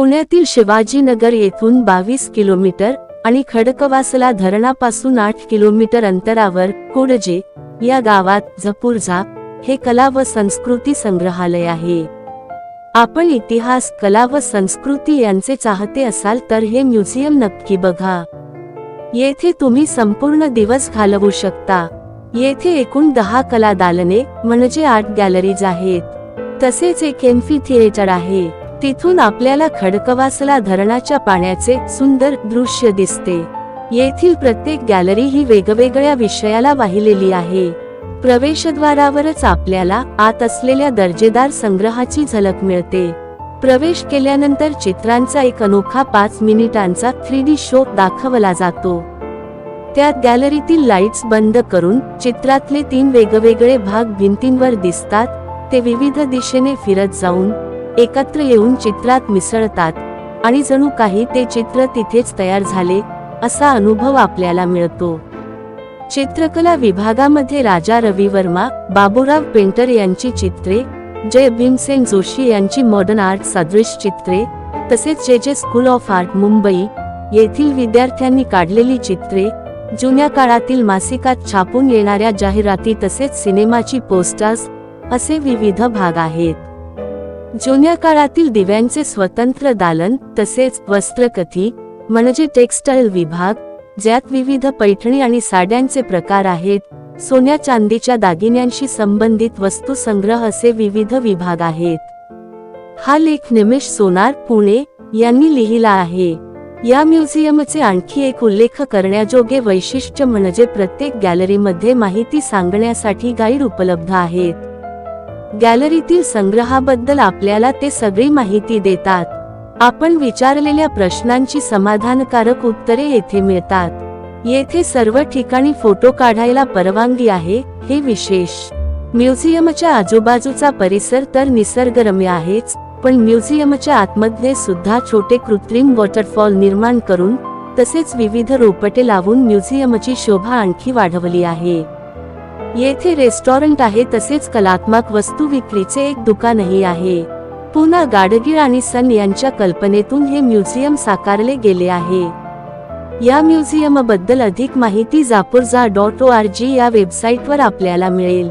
पुण्यातील शिवाजीनगर येथून बावीस किलोमीटर आणि खडकवासला धरणापासून आठ किलोमीटर अंतरावर कुडजे या गावात जपूरझा हे कला व संस्कृती संग्रहालय आहे. आपण इतिहास कला व संस्कृती यांचे चाहते असाल तर हे म्युझियम नक्की बघा. येथे तुम्ही संपूर्ण दिवस घालवू शकता. येथे एकूण दहा कला दालने म्हणजे आठ गॅलरीज आहेत. तसेच एक एम्फी थिएटर आहे. तिथून आपल्याला खडकवासला धरणाच्या पाण्याचे सुंदर दृश्य दिसते. येथील प्रत्येक गॅलरी ही वेगवेगळ्या विषयाला वाहिलेली आहे. प्रवेशद्वारावरच आपल्याला आत असलेल्या दर्जेदार संग्रहाची झलक मिळते. प्रवेश केल्यानंतर चित्रांचा एक अनोखा पाच मिनिटांचा थ्री डी शो दाखवला जातो. त्यात गॅलरीतील लाईट्स बंद करून चित्रातले तीन वेगवेगळे भाग भिंतींवर दिसतात ते विविध दिशेने फिरत जाऊन एकत्र येऊन चित्रात मिसळतात आणि जणू काही ते चित्र तिथेच तयार झाले असा अनुभव आपल्याला मिळतो. चित्रकला विभागामध्ये राजा रवी वर्मा बाबूराव पेंटर यांची चित्रे जय भीमसेन जोशी यांची मॉडर्न आर्ट सदृश चित्रे तसेच जे जे स्कूल ऑफ आर्ट मुंबई येथील विद्यार्थ्यांनी काढलेली चित्रे जुन्या काळातील मासिकात छापून येणाऱ्या जाहिराती तसेच सिनेमाची पोस्टर्स असे विविध भाग आहेत. जुन्या काळातील दिव्यांचे स्वतंत्र दालन तसेच वस्त्रकथी म्हणजे टेक्स्टाईल विभाग ज्यात विविध पैठणी आणि साड्यांचे प्रकार आहेत सोन्या चांदीच्या दागिन्यांशी संबंधित वस्तू संग्रह असे विविध विभाग आहेत. हा लेख निमेश सोनार पुणे यांनी लिहिला आहे. या म्युझियमचे आणखी एक उल्लेख करण्याजोगे वैशिष्ट्य म्हणजे प्रत्येक गॅलरीमध्ये माहिती सांगण्यासाठी गाईड उपलब्ध आहेत. गॅलरीतील संग्रहाबद्दल आपल्याला ते सगळी माहिती देतात. आपण विचारलेल्या प्रश्नांची समाधानकारक उत्तरे येथे मिळतात. येथे सर्व ठिकाणी फोटो काढायला परवानगी आहे हे विशेष. म्युझियमच्या आजूबाजूचा परिसर तर निसर्गरम्य आहेच पण म्युझियमच्या आतमध्ये सुद्धा छोटे कृत्रिम वॉटरफॉल निर्माण करून तसेच विविध रोपटे लावून म्युझियमची शोभा आणखी वाढवली आहे. येथे रेस्टॉरंट आहे तसेच कलात्मक वस्तू विक्रीचे एक दुकानही आहे. पुन्हा गाडगीळ आणि सन यांच्या कल्पनेतून हे म्युझियम साकारले गेले आहे. या म्युझियमबद्दल अधिक माहिती जापूरजा डॉट ओ आर जी या वेबसाईटवर आपल्याला मिळेल.